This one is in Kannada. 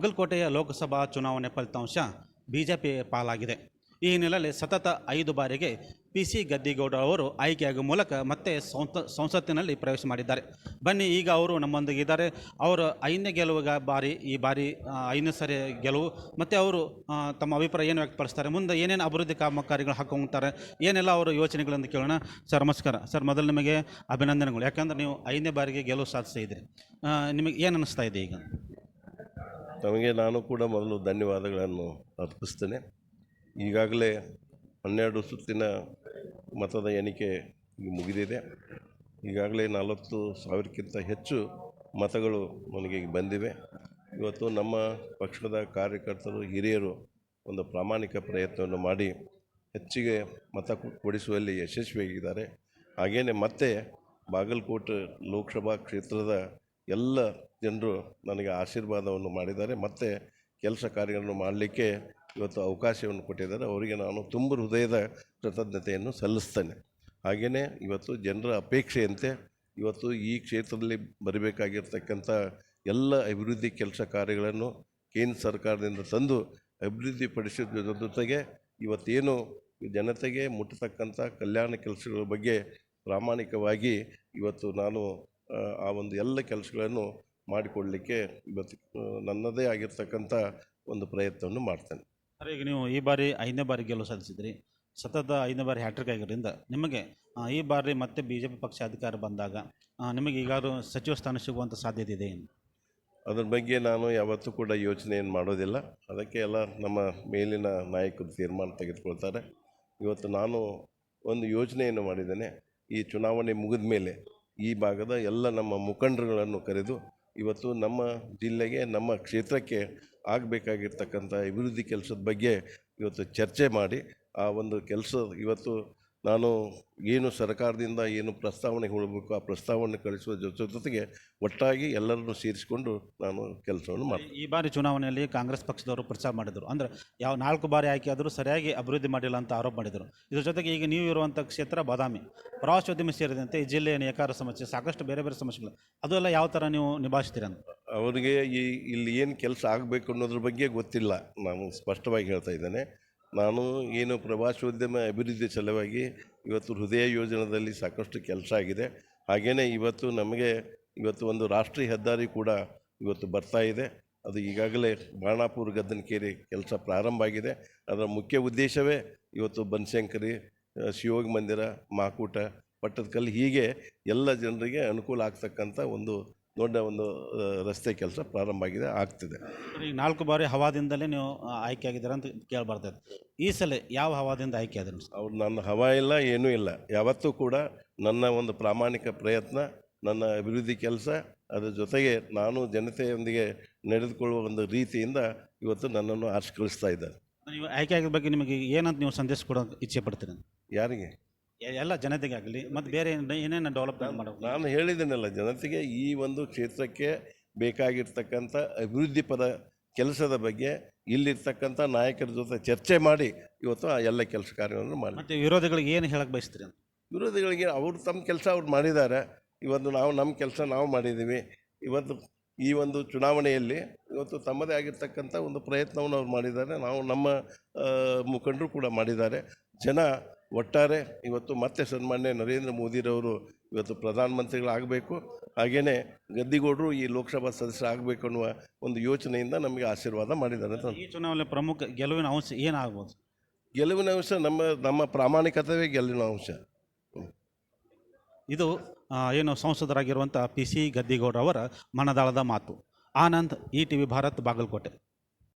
ಬಾಗಲಕೋಟೆಯ ಲೋಕಸಭಾ ಚುನಾವಣೆ ಫಲಿತಾಂಶ ಬಿಜೆಪಿ ಪಾಲಾಗಿದೆ. ಈ ಹಿನ್ನೆಲೆಯಲ್ಲಿ ಸತತ ಐದು ಬಾರಿಗೆ ಪಿ ಸಿ ಗದ್ದಿಗೌಡ ಅವರು ಆಯ್ಕೆಯಾಗುವ ಮೂಲಕ ಮತ್ತೆ ಸಂಸ ಸಂಸತ್ತಿನಲ್ಲಿ ಪ್ರವೇಶ ಮಾಡಿದ್ದಾರೆ. ಬನ್ನಿ ಈಗ ಅವರು ನಮ್ಮೊಂದಿಗೆ ಇದ್ದಾರೆ. ಅವರು ಐದನೇ ಗೆಲುವಿಗ ಬಾರಿ ಈ ಬಾರಿ ಐದನೇ ಸರಿ ಗೆಲುವು ಮತ್ತು ಅವರು ತಮ್ಮ ಅಭಿಪ್ರಾಯ ಏನು ವ್ಯಕ್ತಪಡಿಸ್ತಾರೆ? ಮುಂದೆ ಏನೇನು ಅಭಿವೃದ್ಧಿ ಕಾಮಗಾರಿಗಳು ಹಾಕೊಂತಾರೆ ಏನೆಲ್ಲ ಅವರು ಯೋಚನೆಗಳನ್ನು ಕೇಳೋಣ. ಸರ್ ನಮಸ್ಕಾರ. ಸರ್ ಮೊದಲು ನಿಮಗೆ ಅಭಿನಂದನೆಗಳು. ಯಾಕಂದರೆ ನೀವು ಐದನೇ ಬಾರಿಗೆ ಗೆಲುವು ಸಾಧಿಸಿದ್ರಿ ಆ, ನಿಮಗೆ ಏನು ಅನ್ನಿಸ್ತಾ ಇದೆ ಈಗ? ತಮಗೆ ನಾನು ಕೂಡ ಮೊದಲು ಧನ್ಯವಾದಗಳನ್ನು ಅರ್ಪಿಸ್ತೇನೆ. ಈಗಾಗಲೇ ಹನ್ನೆರಡು ಸುತ್ತಿನ ಮತದ ಎಣಿಕೆ ಮುಗಿದಿದೆ. ಈಗಾಗಲೇ ನಲವತ್ತು ಸಾವಿರಕ್ಕಿಂತ ಹೆಚ್ಚು ಮತಗಳು ನನಗೆ ಬಂದಿವೆ. ಇವತ್ತು ನಮ್ಮ ಪಕ್ಷದ ಕಾರ್ಯಕರ್ತರು, ಹಿರಿಯರು ಒಂದು ಪ್ರಾಮಾಣಿಕ ಪ್ರಯತ್ನವನ್ನು ಮಾಡಿ ಹೆಚ್ಚಿಗೆ ಮತ ಕೊಡಿಸುವಲ್ಲಿ ಯಶಸ್ವಿಯಾಗಿದ್ದಾರೆ. ಹಾಗೆಯೇ ಮತ್ತೆ ಬಾಗಲಕೋಟೆ ಲೋಕಸಭಾ ಕ್ಷೇತ್ರದ ಎಲ್ಲ ಜನರು ನನಗೆ ಆಶೀರ್ವಾದವನ್ನು ಮಾಡಿದ್ದಾರೆ. ಮತ್ತು ಕೆಲಸ ಕಾರ್ಯಗಳನ್ನು ಮಾಡಲಿಕ್ಕೆ ಇವತ್ತು ಅವಕಾಶವನ್ನು ಕೊಟ್ಟಿದ್ದಾರೆ. ಅವರಿಗೆ ನಾನು ತುಂಬ ಹೃದಯದ ಕೃತಜ್ಞತೆಯನ್ನು ಸಲ್ಲಿಸ್ತೇನೆ. ಹಾಗೆಯೇ ಇವತ್ತು ಜನರ ಅಪೇಕ್ಷೆಯಂತೆ ಇವತ್ತು ಈ ಕ್ಷೇತ್ರದಲ್ಲಿ ಬರಬೇಕಾಗಿರ್ತಕ್ಕಂಥ ಎಲ್ಲ ಅಭಿವೃದ್ಧಿ ಕೆಲಸ ಕಾರ್ಯಗಳನ್ನು ಕೇಂದ್ರ ಸರ್ಕಾರದಿಂದ ತಂದು ಅಭಿವೃದ್ಧಿಪಡಿಸಿದ ಜೊತೆಗೆ ಇವತ್ತೇನು ಜನತೆಗೆ ಮುಟ್ಟತಕ್ಕಂಥ ಕಲ್ಯಾಣ ಕೆಲಸಗಳ ಬಗ್ಗೆ ಪ್ರಾಮಾಣಿಕವಾಗಿ ಇವತ್ತು ನಾನು ಆ, ಒಂದು ಎಲ್ಲ ಕೆಲಸಗಳನ್ನು ಮಾಡಿಕೊಡಲಿಕ್ಕೆ ಇವತ್ತು ನನ್ನದೇ ಆಗಿರ್ತಕ್ಕಂಥ ಒಂದು ಪ್ರಯತ್ನವನ್ನು ಮಾಡ್ತೇನೆ. ಸರ್ ಈಗ ನೀವು ಈ ಬಾರಿ ಐದನೇ ಬಾರಿ ಗೆಲುವು ಸಾಧಿಸಿದ್ರಿ. ಸತತ ಐದನೇ ಬಾರಿ ಹ್ಯಾಟ್ರಿಕ್ ಆಗಿರೋದ್ರಿಂದ ನಿಮಗೆ ಈ ಬಾರಿ ಮತ್ತೆ ಬಿ ಜೆ ಪಿ ಪಕ್ಷ ಅಧಿಕಾರ ಬಂದಾಗ ನಿಮಗೆ ಈಗಾದರೂ ಸಚಿವ ಸ್ಥಾನ ಸಿಗುವಂಥ ಸಾಧ್ಯತೆ ಇದೆ ಏನು? ಅದ್ರ ಬಗ್ಗೆ ನಾನು ಯಾವತ್ತೂ ಕೂಡ ಯೋಚನೆಯನ್ನು ಮಾಡೋದಿಲ್ಲ. ಅದಕ್ಕೆ ಎಲ್ಲ ನಮ್ಮ ಮೇಲಿನ ನಾಯಕರು ತೀರ್ಮಾನ ತೆಗೆದುಕೊಳ್ತಾರೆ. ಇವತ್ತು ನಾನು ಒಂದು ಯೋಚನೆಯನ್ನು ಮಾಡಿದ್ದೇನೆ. ಈ ಚುನಾವಣೆ ಮುಗಿದ ಮೇಲೆ ಈ ಭಾಗದ ಎಲ್ಲ ನಮ್ಮ ಮುಖಂಡರುಗಳನ್ನು ಕರೆದು ಇವತ್ತು ನಮ್ಮ ಜಿಲ್ಲೆಗೆ, ನಮ್ಮ ಕ್ಷೇತ್ರಕ್ಕೆ ಆಗಬೇಕಾಗಿರ್ತಕ್ಕಂಥ ಅಭಿವೃದ್ಧಿ ಕೆಲಸದ ಬಗ್ಗೆ ಇವತ್ತು ಚರ್ಚೆ ಮಾಡಿ, ಆ ಒಂದು ಕೆಲಸ ಇವತ್ತು ನಾನು ಏನು ಸರ್ಕಾರದಿಂದ ಏನು ಪ್ರಸ್ತಾವನೆ ಹೇಳಬೇಕು ಆ ಪ್ರಸ್ತಾವನೆ ಕಳಿಸುವ ಜೊತೆ ಜೊತೆಗೆ ಒಟ್ಟಾಗಿ ಎಲ್ಲರನ್ನು ಸೇರಿಸಿಕೊಂಡು ನಾನು ಕೆಲಸವನ್ನು ಮಾಡಿ ಈ ಬಾರಿ ಚುನಾವಣೆಯಲ್ಲಿ ಕಾಂಗ್ರೆಸ್ ಪಕ್ಷದವರು ಪ್ರಚಾರ ಮಾಡಿದರು. ಅಂದರೆ ಯಾವ ನಾಲ್ಕು ಬಾರಿ ಆಯ್ಕೆ ಆದರೂ ಸರಿಯಾಗಿ ಅಭಿವೃದ್ಧಿ ಮಾಡಿಲ್ಲ ಅಂತ ಆರೋಪ ಮಾಡಿದರು. ಇದ್ರ ಜೊತೆಗೆ ಈಗ ನೀವು ಇರುವಂಥ ಕ್ಷೇತ್ರ ಬಾದಾಮಿ ಪ್ರವಾಸೋದ್ಯಮ ಸೇರಿದಂತೆ ಈ ಜಿಲ್ಲೆಯ ನೇಕಾರ ಸಮಸ್ಯೆ ಸಾಕಷ್ಟು ಬೇರೆ ಬೇರೆ ಸಮಸ್ಯೆಗಳು ಅದು ಎಲ್ಲ ಯಾವ ಥರ ನೀವು ನಿಭಾಯಿಸ್ತೀರ ಅಂತ? ಅವರಿಗೆ ಈ ಇಲ್ಲಿ ಏನು ಕೆಲಸ ಆಗಬೇಕು ಅನ್ನೋದ್ರ ಬಗ್ಗೆ ಗೊತ್ತಿಲ್ಲ. ನಾನು ಸ್ಪಷ್ಟವಾಗಿ ಹೇಳ್ತಾ ಇದ್ದೇನೆ. ನಾನು ಏನು ಪ್ರವಾಸೋದ್ಯಮ ಅಭಿವೃದ್ಧಿ ಸಲುವಾಗಿ ಇವತ್ತು ಹೃದಯ ಯೋಜನೆಯಲ್ಲಿ ಸಾಕಷ್ಟು ಕೆಲಸ ಆಗಿದೆ. ಹಾಗೆಯೇ ಇವತ್ತು ನಮಗೆ ಇವತ್ತು ಒಂದು ರಾಷ್ಟ್ರೀಯ ಹೆದ್ದಾರಿ ಕೂಡ ಇವತ್ತು ಬರ್ತಾ ಇದೆ. ಅದು ಈಗಾಗಲೇ ಬಾಣಾಪುರ ಗದ್ದನಕೇರಿ ಕೆಲಸ ಪ್ರಾರಂಭ ಆಗಿದೆ. ಅದರ ಮುಖ್ಯ ಉದ್ದೇಶವೇ ಇವತ್ತು ಬನಶಂಕರಿ ಶಿವೋಗಿ ಮಂದಿರ, ಮಾಕೂಟ, ಪಟ್ಟದಕಲ್ಲು ಹೀಗೆ ಎಲ್ಲ ಜನರಿಗೆ ಅನುಕೂಲ ಆಗ್ತಕ್ಕಂಥ ಒಂದು ದೊಡ್ಡ ಒಂದು ರಸ್ತೆ ಕೆಲಸ ಪ್ರಾರಂಭ ಆಗಿದೆ ಆಗ್ತಿದೆ. ಈಗ ನಾಲ್ಕು ಬಾರಿ ಹವಾದಿಂದಲೇ ನೀವು ಆಯ್ಕೆ ಆಗಿದ್ದೀರಾ ಅಂತ ಕೇಳಬಾರ್ದು ಈ ಸಲ ಯಾವ ಹವಾದಿಂದ ಆಯ್ಕೆ ಆದ್ರಿ? ಅವ್ರು ನನ್ನ ಹವಾ ಇಲ್ಲ ಏನೂ ಇಲ್ಲ. ಯಾವತ್ತೂ ಕೂಡ ನನ್ನ ಒಂದು ಪ್ರಾಮಾಣಿಕ ಪ್ರಯತ್ನ ನನ್ನ ಅಭಿವೃದ್ಧಿ ಕೆಲಸ ಅದರ ಜೊತೆಗೆ ನಾನು ಜನತೆಯೊಂದಿಗೆ ನಡೆದುಕೊಳ್ಳುವ ಒಂದು ರೀತಿಯಿಂದ ಇವತ್ತು ನನ್ನನ್ನು ಆರ್ಸಿ ಕಳಿಸ್ತಾ ಇದ್ದಾರೆ ನೀವು ಆಯ್ಕೆ ಆಗಿದ ಬಗ್ಗೆ ನಿಮಗೆ ಏನಂತ ನೀವು ಸಂದೇಶ ಕೊಡೋ ಇಚ್ಛೆ ಪಡ್ತೀರಿ ಯಾರಿಗೆ? ಎಲ್ಲ ಜನತೆಗೆ ಆಗಲಿ ಮತ್ತು ಬೇರೆ ಏನ್- ಏನೇನು ಡೆವಲಪ್ಮೆಂಟ್ ಮಾಡಬೇಕು ನಾನು ಹೇಳಿದ್ದೇನಲ್ಲ ಜನತೆಗೆ ಈ ಒಂದು ಕ್ಷೇತ್ರಕ್ಕೆ ಬೇಕಾಗಿರ್ತಕ್ಕಂಥ ಅಭಿವೃದ್ಧಿ ಪದ ಕೆಲಸದ ಬಗ್ಗೆ ಇಲ್ಲಿರ್ತಕ್ಕಂಥ ನಾಯಕರ ಜೊತೆ ಚರ್ಚೆ ಮಾಡಿ ಇವತ್ತು ಆ ಎಲ್ಲ ಕೆಲಸ ಕಾರ್ಯವನ್ನು ಮಾಡಿ ಮತ್ತು ವಿರೋಧಿಗಳಿಗೆ ಏನು ಹೇಳಕ್ಕೆ ಬಯಸ್ತೀರಿ ಅಂತ? ವಿರೋಧಿಗಳಿಗೆ ಅವರು ತಮ್ಮ ಕೆಲಸ ಅವ್ರು ಮಾಡಿದ್ದಾರೆ. ಇವತ್ತು ನಾವು ನಮ್ಮ ಕೆಲಸ ನಾವು ಮಾಡಿದ್ದೀವಿ. ಇವತ್ತು ಈ ಒಂದು ಚುನಾವಣೆಯಲ್ಲಿ ಇವತ್ತು ತಮ್ಮದೇ ಆಗಿರ್ತಕ್ಕಂಥ ಒಂದು ಪ್ರಯತ್ನವನ್ನು ಅವ್ರು ಮಾಡಿದ್ದಾರೆ. ನಾವು ನಮ್ಮ ಮುಖಂಡರು ಕೂಡ ಮಾಡಿದ್ದಾರೆ. ಜನ ಒಟ್ಟಾರೆ ಇವತ್ತು ಮತ್ತೆ ಸನ್ಮಾನ್ಯ ನರೇಂದ್ರ ಮೋದಿರವರು ಇವತ್ತು ಪ್ರಧಾನಮಂತ್ರಿಗಳಾಗಬೇಕು. ಹಾಗೆಯೇ ಗದ್ದಿಗೌಡರು ಈ ಲೋಕಸಭಾ ಸದಸ್ಯರಾಗಬೇಕು ಅನ್ನುವ ಒಂದು ಯೋಚನೆಯಿಂದ ನಮಗೆ ಆಶೀರ್ವಾದ ಮಾಡಿದ್ದಾರೆ ಅಂತ. ಈ ಚುನಾವಣೆ ಪ್ರಮುಖ ಗೆಲುವಿನ ಅಂಶ ಏನಾಗ್ಬೋದು? ಗೆಲುವಿನ ಅಂಶ ನಮ್ಮ ನಮ್ಮ ಪ್ರಾಮಾಣಿಕತೆಯೇ ಗೆಲುವಿನ ಅಂಶ. ಇದು ಆ, ಏನು ಸಂಸದರಾಗಿರುವಂಥ ಪಿ ಸಿ ಗದ್ದಿಗೌಡ ಅವರ ಮನದಾಳದ ಮಾತು. Anand E T V Bharat Bagalkote.